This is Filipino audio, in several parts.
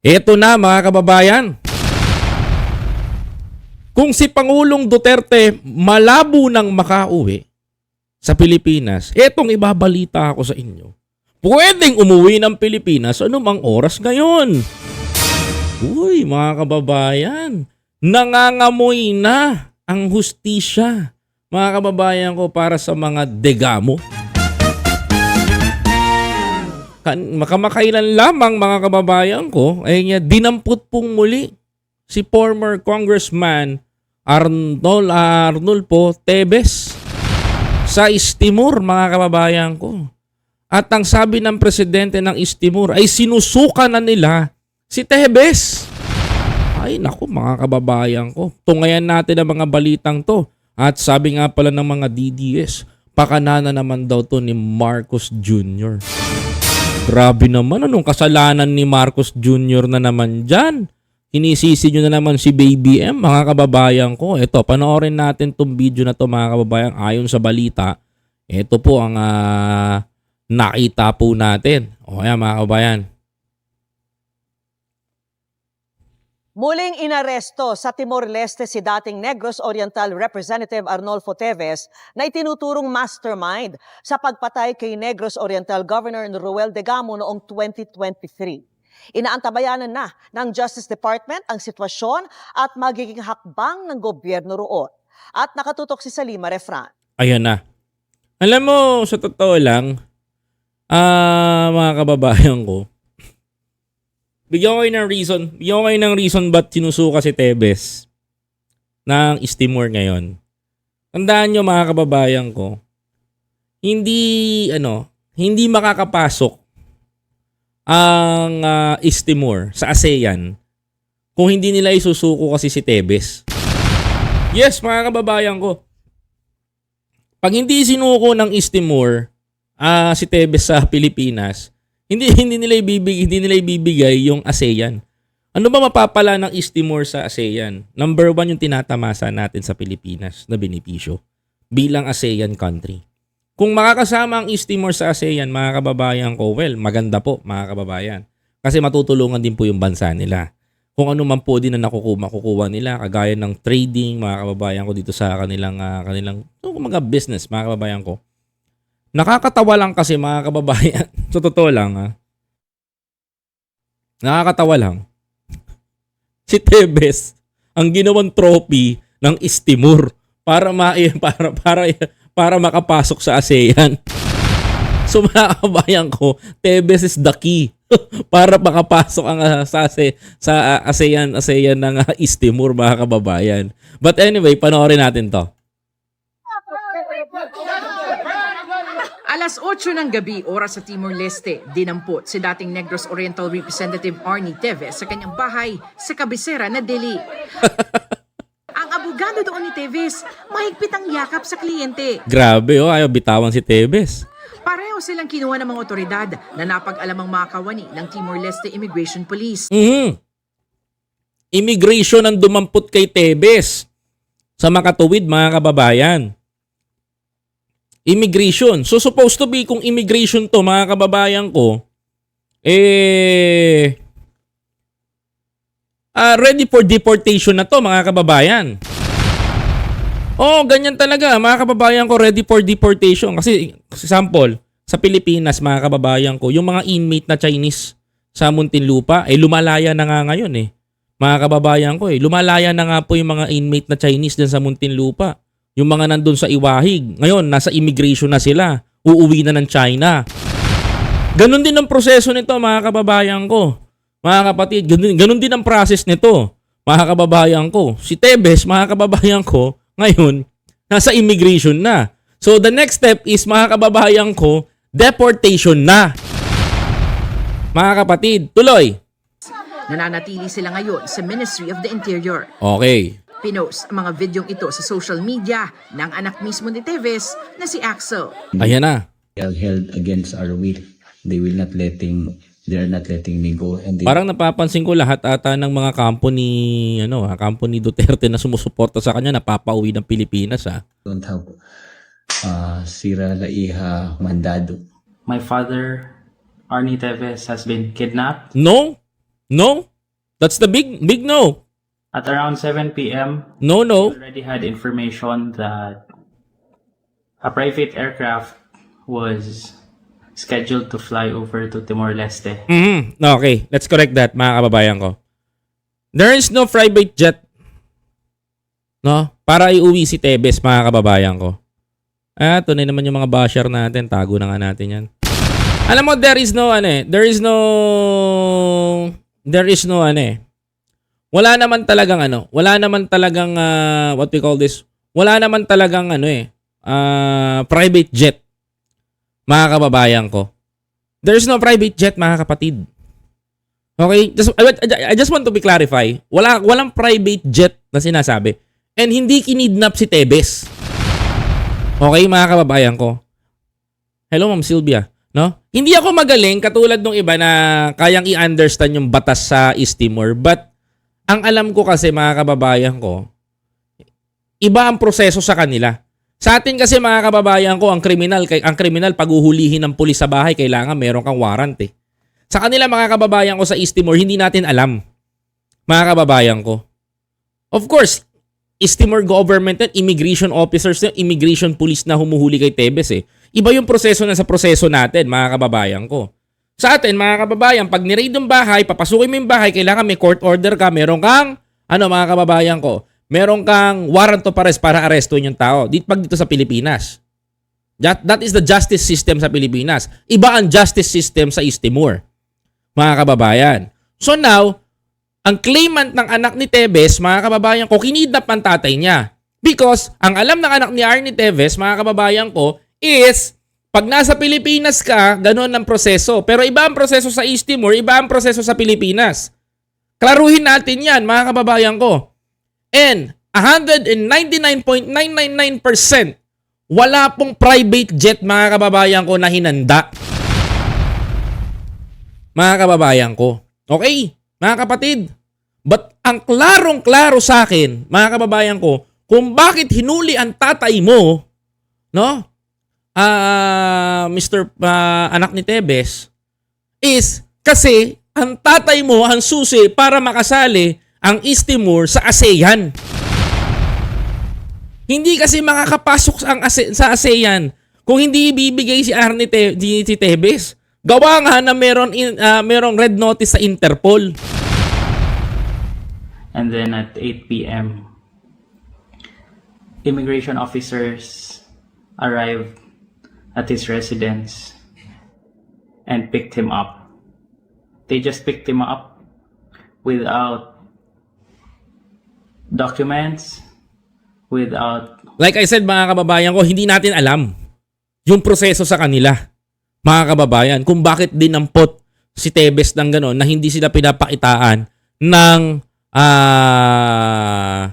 Eto na mga kababayan. Kung si Pangulong Duterte malabo nang makauwi sa Pilipinas, etong ibabalita ako sa inyo. Pwedeng umuwi ng Pilipinas anumang oras ngayon. Uy, mga kababayan, nangangamoy na ang hustisya. Mga kababayan ko para sa mga degamo. Makamakailan lamang mga kababayan ko ay niya dinampot pong muli si former congressman Arnol Arnulfo Tebes sa Istimor mga kababayan ko. At ang sabi ng presidente ng Istimor ay sinusuka na nila si Tebes. Ay naku mga kababayan ko. Tungayan natin ang mga balitang to. At sabi nga pala ng mga DDS, pakanana naman daw to ni Marcos Jr. Grabe naman, anong kasalanan ni Marcos Jr. na naman dyan? Inisisi nyo na naman si Baby M, mga kababayan ko. Ito, panoorin natin tong video na to mga kababayan. Ayon sa balita, ito po ang ah, nakita po natin. O kaya mga kababayan. Muling inaresto sa Timor-Leste si dating Negros Oriental Representative Arnolfo Teves na itinuturong mastermind sa pagpatay kay Negros Oriental Governor Ruel Degamo noong 2023. Inaantabayanan na ng Justice Department ang sitwasyon at magiging hakbang ng gobyerno roon. At nakatutok si Salima Refran. Ayan na. Alam mo, sa totoo lang, ah mga kababayan ko, bigyan ko kayo ng reason, bigyan ko kayo ng reason ba't sinusuka si Tebes ng Istimor ngayon. Tandaan nyo mga kababayan ko, hindi, ano, hindi makakapasok ang ah, Istimor sa ASEAN kung hindi nila isusuko kasi si Tebes. Yes, mga kababayan ko. Pag hindi sinuko ng Istimor ah si Tebes sa Pilipinas, hindi hindi nila ibibigay hindi nila ibibigay yung ASEAN. Ano ba mapapala ng Istimor sa ASEAN? Number one yung tinatamasa natin sa Pilipinas na benepisyo bilang ASEAN country. Kung makakasama ang Istimor sa ASEAN, mga kababayan ko, well, maganda po, mga kababayan. Kasi matutulungan din po yung bansa nila. Kung ano man po din na nakukuha, makukuha nila, kagaya ng trading, mga kababayan ko dito sa kanilang, ah, kanilang mga business, mga kababayan ko. Nakakatawa lang kasi, mga kababayan. sa totoo lang, ha. Nakakatawa lang. Si Tebes, ang ginawang trophy ng Istimor para ma para para para makapasok sa ASEAN. So mga kabayan ko, Tebes is the key para makapasok ang ah, sa sa ah, ASEAN ASEAN ng ah, East Timor mga kababayan. But anyway, panoorin natin 'to. Alas 8 ng gabi, oras sa Timor-Leste, dinampot si dating Negros Oriental Representative Arnie Teves sa kanyang bahay sa kabisera na Delhi. ang abogado doon ni Teves, mahigpit ang yakap sa kliyente. Grabe oh, ayaw bitawan si Tebes. Pareho silang kinuha ng mga otoridad na napag-alamang mga kawani ng Timor-Leste Immigration Police. Mhm. Immigration ang dumampot kay Tebes sa makatuwid mga kababayan. Immigration. So supposed to be kung immigration to mga kababayan ko, eh ah, ready for deportation na to mga kababayan. Oh, ganyan talaga mga kababayan ko ready for deportation kasi example sa Pilipinas mga kababayan ko, yung mga inmate na Chinese sa Muntinlupa eh lumalaya na nga ngayon eh. Mga kababayan ko eh, lumalaya na nga po yung mga inmate na Chinese dyan sa Muntinlupa. Yung mga nandun sa Iwahig. Ngayon, nasa immigration na sila. Uuwi na ng China. Ganon din ang proseso nito mga kababayan ko. Mga kapatid, ganun, ganun din ang process nito. Mga kababayan ko. Si Tebes, mga kababayan ko, ngayon, nasa immigration na. So the next step is mga kababayan ko, deportation na. Mga kapatid, tuloy. Nananatili sila ngayon sa Ministry of the Interior. Okay. Pinost ang mga videong ito sa social media ng anak mismo ni Teves na si Axel. Ayan na. They are held against our will. They will not letting they are not letting me go and they Parang napapansin ko lahat ata ng mga kampo ni ano, ha, kampo ni Duterte na sumusuporta sa kanya napapauwi ng Pilipinas ah. don't have uh, Sira Laiha Mandado. my father, Arnie Teves, has been kidnapped. No? No? That's the big big no. At around 7 p.m., No no. we already had information that a private aircraft was scheduled to fly over to Timor-Leste. Mhm. Okay, let's correct that mga kababayan ko. There is no private jet no para iuwi si Tebes mga kababayan ko. Ah, tunay naman yung mga basher natin. Tago na nga natin yan. Alam mo, there is no, ano eh, there is no, there is no, ano eh, wala naman talagang, ano, wala naman talagang, ah, what we call this, wala naman talagang, ano eh, ah, private jet, mga kababayan ko. There is no private jet, mga kapatid. Okay? Just, I, I just want to be clarify. Wala, walang private jet na sinasabi. And hindi kinidnap si Tebes. Okay, mga kababayan ko. Hello, Ma'am Sylvia. No? Hindi ako magaling katulad ng iba na kayang i-understand yung batas sa East Timor. But, ang alam ko kasi, mga kababayan ko, iba ang proseso sa kanila. Sa atin kasi mga kababayan ko, ang kriminal, ang kriminal pag uhulihin ng pulis sa bahay, kailangan meron kang warrant eh. Sa kanila mga kababayan ko sa East Timor, hindi natin alam. Mga kababayan ko. Of course, East Timor government yan, immigration officers yan, immigration police na humuhuli kay Tebes eh. Iba yung proseso na sa proseso natin, mga kababayan ko. Sa atin, mga kababayan, pag niraid yung bahay, papasukin mo yung bahay, kailangan may court order ka, meron kang, ano mga kababayan ko, meron kang warrant of arrest para arestuin yung tao. Dito pag dito sa Pilipinas. That, that is the justice system sa Pilipinas. Iba ang justice system sa East Timor. Mga kababayan. So now, ang claimant ng anak ni Tevez, mga kababayan ko, kinidnap ang tatay niya. Because, ang alam ng anak ni Arnie Tevez, mga kababayan ko, is, pag nasa Pilipinas ka, ganun ang proseso. Pero iba ang proseso sa East Timor, iba ang proseso sa Pilipinas. Klaruhin natin yan, mga kababayan ko. And 199.999% wala pong private jet mga kababayan ko na hinanda. Mga kababayan ko. Okay, mga kapatid. But ang klarong-klaro sa akin, mga kababayan ko, kung bakit hinuli ang tatay mo, no? Ah, Mr. ah, anak ni Tebes, is kasi ang tatay mo ang susi para makasali ang East Timor sa ASEAN. Hindi kasi makakapasok ang ASE- sa ASEAN kung hindi ibibigay si Arnie Te- si Tebes. Gawa nga na meron in, ah, merong red notice sa Interpol. And then at 8 p.m., immigration officers arrived at his residence and picked him up. They just picked him up without documents, without Like I said mga kababayan ko, hindi natin alam yung proseso sa kanila. Mga kababayan, kung bakit dinampot si Tebes ng gano'n na hindi sila pinapakitaan ng ah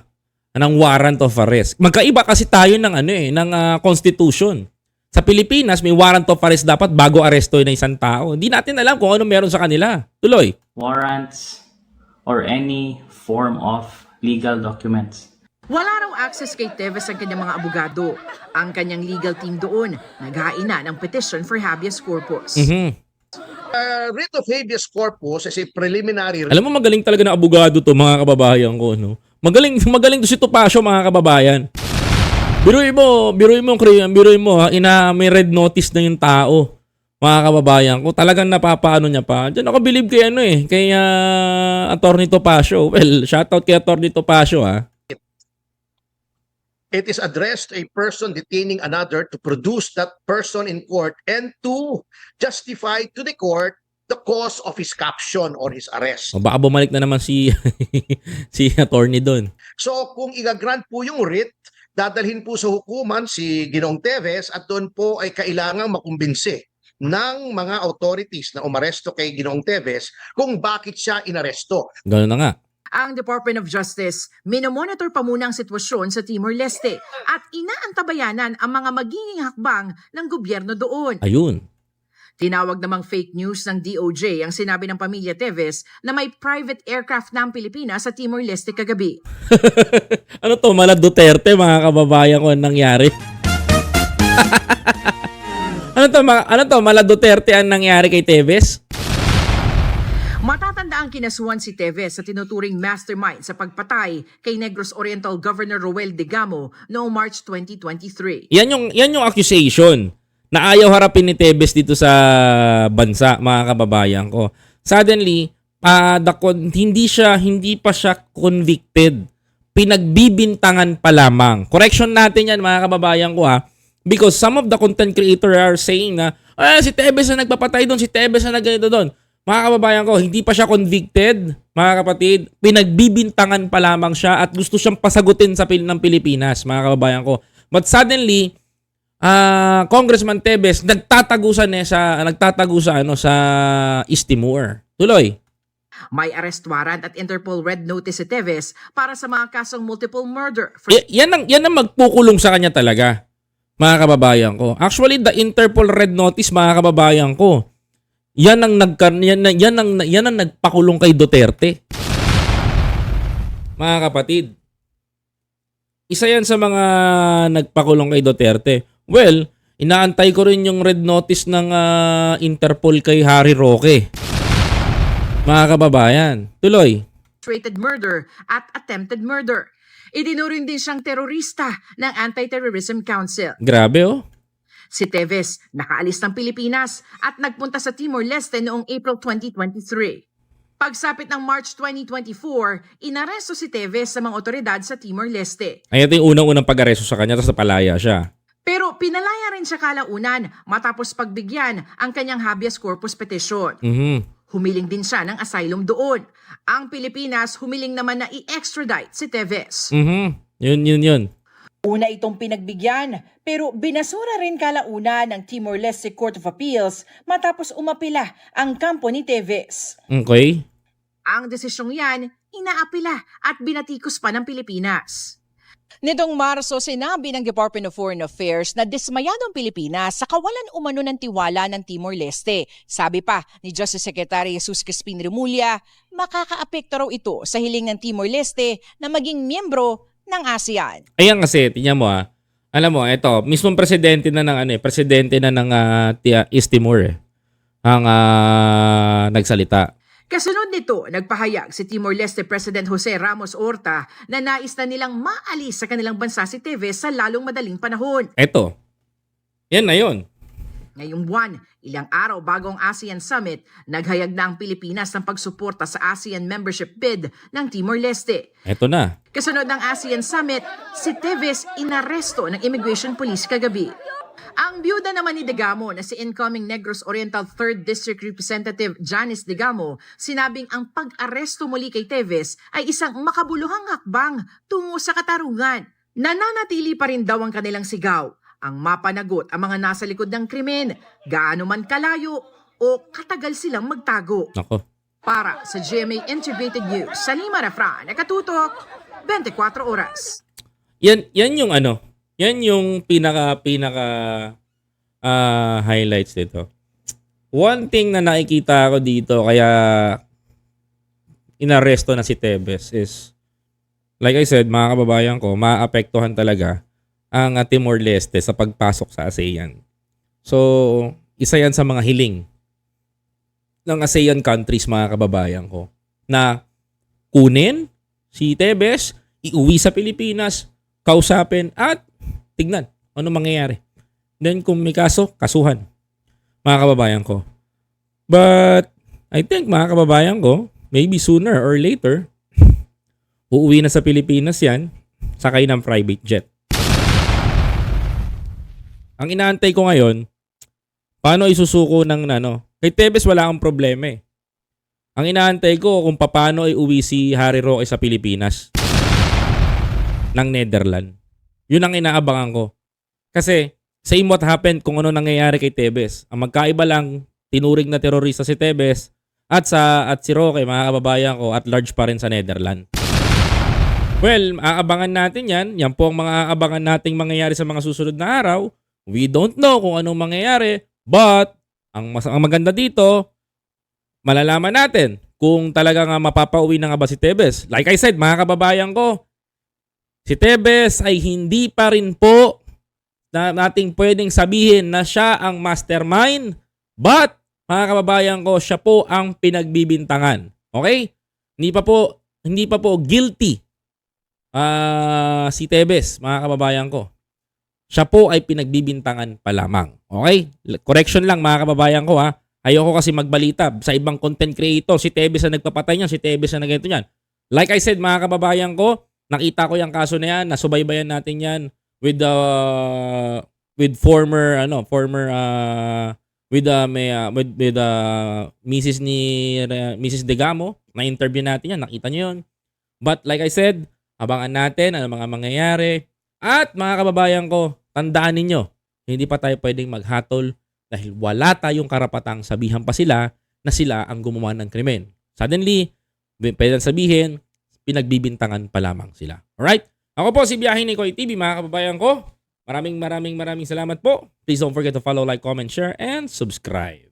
ng warrant of arrest. Magkaiba kasi tayo ng ano eh, ng ah, constitution. Sa Pilipinas, may warrant of arrest dapat bago aresto ng isang tao. Hindi natin alam kung ano meron sa kanila. Tuloy. warrants or any form of legal documents. Wala raw access kay Teves ang kanyang mga abogado. Ang kanyang legal team doon, naghain na ng petition for habeas corpus. Mhm. uh, writ of habeas corpus is a preliminary Alam mo magaling talaga na abogado to mga kababayan ko no. Magaling magaling to si Topacio mga kababayan. Biruin mo, biruin mo, Kriyan, biruin mo ha, ina may red notice na yung tao. Mga kababayan ko, talagang napapaano niya pa. Diyan ako believe kay ano eh, kay uh, Attorney Topacio. Well, shoutout kay Attorney Topacio ha. it is addressed to a person detaining another to produce that person in court and to justify to the court the cause of his caption or his arrest. O baka bumalik na naman si si Attorney doon. So kung igagrant po yung writ, dadalhin po sa hukuman si Ginoong Teves at doon po ay kailangang makumbinse ng mga authorities na umaresto kay Ginoong Teves kung bakit siya inaresto. Ganoon na nga. Ang Department of Justice, minomonitor pa muna ang sitwasyon sa Timor-Leste at inaantabayanan ang mga magiging hakbang ng gobyerno doon. Ayun. Tinawag namang fake news ng DOJ ang sinabi ng pamilya Teves na may private aircraft ng Pilipinas sa Timor-Leste kagabi. ano to, mala Duterte mga kababayan ko ang nangyari. ano to, ma- ano to, mala Duterte ang nangyari kay Tevez? Matatanda Matatandaang kinasuhan si Teves sa tinuturing mastermind sa pagpatay kay Negros Oriental Governor Roel Digamo noong March 2023. Yan yung, yan yung accusation na ayaw harapin ni Tebes dito sa bansa, mga kababayan ko. Suddenly, ah, the con- hindi siya, hindi pa siya convicted. Pinagbibintangan pa lamang. Correction natin yan, mga kababayan ko ha. Because some of the content creator are saying na, ah, si Tebes na nagpapatay doon, si Tebes na nagganito doon. Mga kababayan ko, hindi pa siya convicted, mga kapatid. Pinagbibintangan pa lamang siya at gusto siyang pasagutin sa pil ng Pilipinas, mga kababayan ko. But suddenly, ah Congressman Tebes nagtatagusan eh sa nagtatago sa ano sa East Timor. Tuloy. May arrest warrant at Interpol red notice si Teves para sa mga kasong multiple murder, Y- yan ang yan ang magpukulong sa kanya talaga. Mga kababayan ko. Actually, the Interpol Red Notice, mga kababayan ko, yan ang nagka, yan, yan ang yan ang nagpakulong kay Duterte. Mga kapatid. Isa yan sa mga nagpakulong kay Duterte. Well, inaantay ko rin yung red notice ng ah, Interpol kay Harry Roque. Mga kababayan, tuloy. frustrated murder at attempted murder. Idinuring din siyang terorista ng Anti-Terrorism Council. Grabe oh. Si Teves nakaalis ng Pilipinas at nagpunta sa Timor-Leste noong April 2023. Pagsapit ng March 2024, inaresto si Teves sa mga otoridad sa Timor-Leste. Ay, ito yung unang-unang pag-aresto sa kanya, tapos napalaya siya. Pero pinalaya rin siya kalaunan matapos pagbigyan ang kanyang habeas corpus petition. Mhm. Humiling din siya ng asylum doon. Ang Pilipinas humiling naman na i-extradite si Teves. Mhm. Yun, yun, yun. Una itong pinagbigyan, pero binasura rin kalauna ng Timor-Leste Court of Appeals matapos umapila ang kampo ni Teves. Okay. Ang desisyong yan, inaapila at binatikos pa ng Pilipinas. Nitong Marso, sinabi ng Department of Foreign Affairs na dismayado ang Pilipinas sa kawalan umano ng tiwala ng Timor-Leste. Sabi pa ni Justice Secretary Jesus Crispin Remulla, makakaapekto raw ito sa hiling ng Timor-Leste na maging miyembro ng ASEAN. Ayan kasi, tingnan mo ah. Alam mo, ito, mismong presidente na ng ano eh, presidente na ng Tia- East Timor eh, ang ah, nagsalita. Kasunod nito, nagpahayag si Timor-Leste President Jose Ramos Horta na nais na nilang maalis sa kanilang bansa si Teves sa lalong madaling panahon. Ito. Yan na yun. Ngayong buwan, ilang araw bago ang ASEAN Summit, naghayag na ang Pilipinas ng pagsuporta sa ASEAN membership bid ng Timor-Leste. Ito na. Kasunod ng ASEAN Summit, si Teves inaresto ng Immigration Police kagabi. Ang byuda naman ni Degamo na si incoming Negros Oriental 3rd District Representative Janice Degamo, sinabing ang pag-aresto muli kay Teves ay isang makabuluhang hakbang tungo sa katarungan. Nananatili pa rin daw ang kanilang sigaw, ang mapanagot ang mga nasa likod ng krimen, gaano man kalayo o katagal silang magtago. Nako. Para sa GMA Integrated News, Salima Refran, nakatutok, 24 oras. Yan, yan yung ano, yan yung pinaka, pinaka ah, highlights dito. One thing na nakikita ko dito, kaya inaresto na si Tebes is, like I said, mga kababayan ko, maapektuhan talaga ang ah, Timor-Leste sa pagpasok sa ASEAN. So, isa yan sa mga hiling ng ASEAN countries, mga kababayan ko, na kunin si Tebes, iuwi sa Pilipinas, kausapin, at tignan ano mangyayari. Then, kung may kaso, kasuhan. Mga kababayan ko. But, I think, mga kababayan ko, maybe sooner or later, uuwi na sa Pilipinas yan, sakay ng private jet. Ang inaantay ko ngayon, paano isusuko ng ano? Kay Tebes wala akong problema eh. Ang inaantay ko kung paano ay uwi si Harry Roque sa Pilipinas ng Netherlands. Yun ang inaabangan ko. Kasi same what happened kung ano nangyayari kay Tebes. Ang magkaiba lang, tinuring na terorista si Tebes at sa at si Roque, mga kababayan ko, at large pa rin sa Netherlands. Well, aabangan natin yan. Yan po ang mga aabangan nating mangyayari sa mga susunod na araw. We don't know kung anong mangyayari. But, ang, mas, ang maganda dito, malalaman natin kung talaga nga mapapauwi na nga ba si Tebes. Like I said, mga kababayan ko, si Tebes ay hindi pa rin po na nating pwedeng sabihin na siya ang mastermind. But, mga kababayan ko, siya po ang pinagbibintangan. Okay? Hindi pa po hindi pa po guilty ah si Tebes, mga kababayan ko. Siya po ay pinagbibintangan pa lamang. Okay? Correction lang mga kababayan ko ha. Ayoko kasi magbalita sa ibang content creator. Si Tebes na nagpapatay niyan, si Tebes na nagganito niyan. Like I said mga kababayan ko, nakita ko yung kaso na yan, nasubaybayan natin yan with the with former ano, former uh, with the may uh, with with uh, Mrs. ni uh, Mrs. Degamo, na interview natin yan, nakita niyo yun. But like I said, abangan natin ano mga mangyayari. At mga kababayan ko, tandaan ninyo, hindi pa tayo pwedeng maghatol dahil wala tayong karapatang sabihan pa sila na sila ang gumawa ng krimen. Suddenly, pwedeng sabihin, pinagbibintangan pa lamang sila. Alright? Ako po si Biyahe ni Koy TV, mga kababayan ko. Maraming maraming maraming salamat po. Please don't forget to follow, like, comment, share, and subscribe.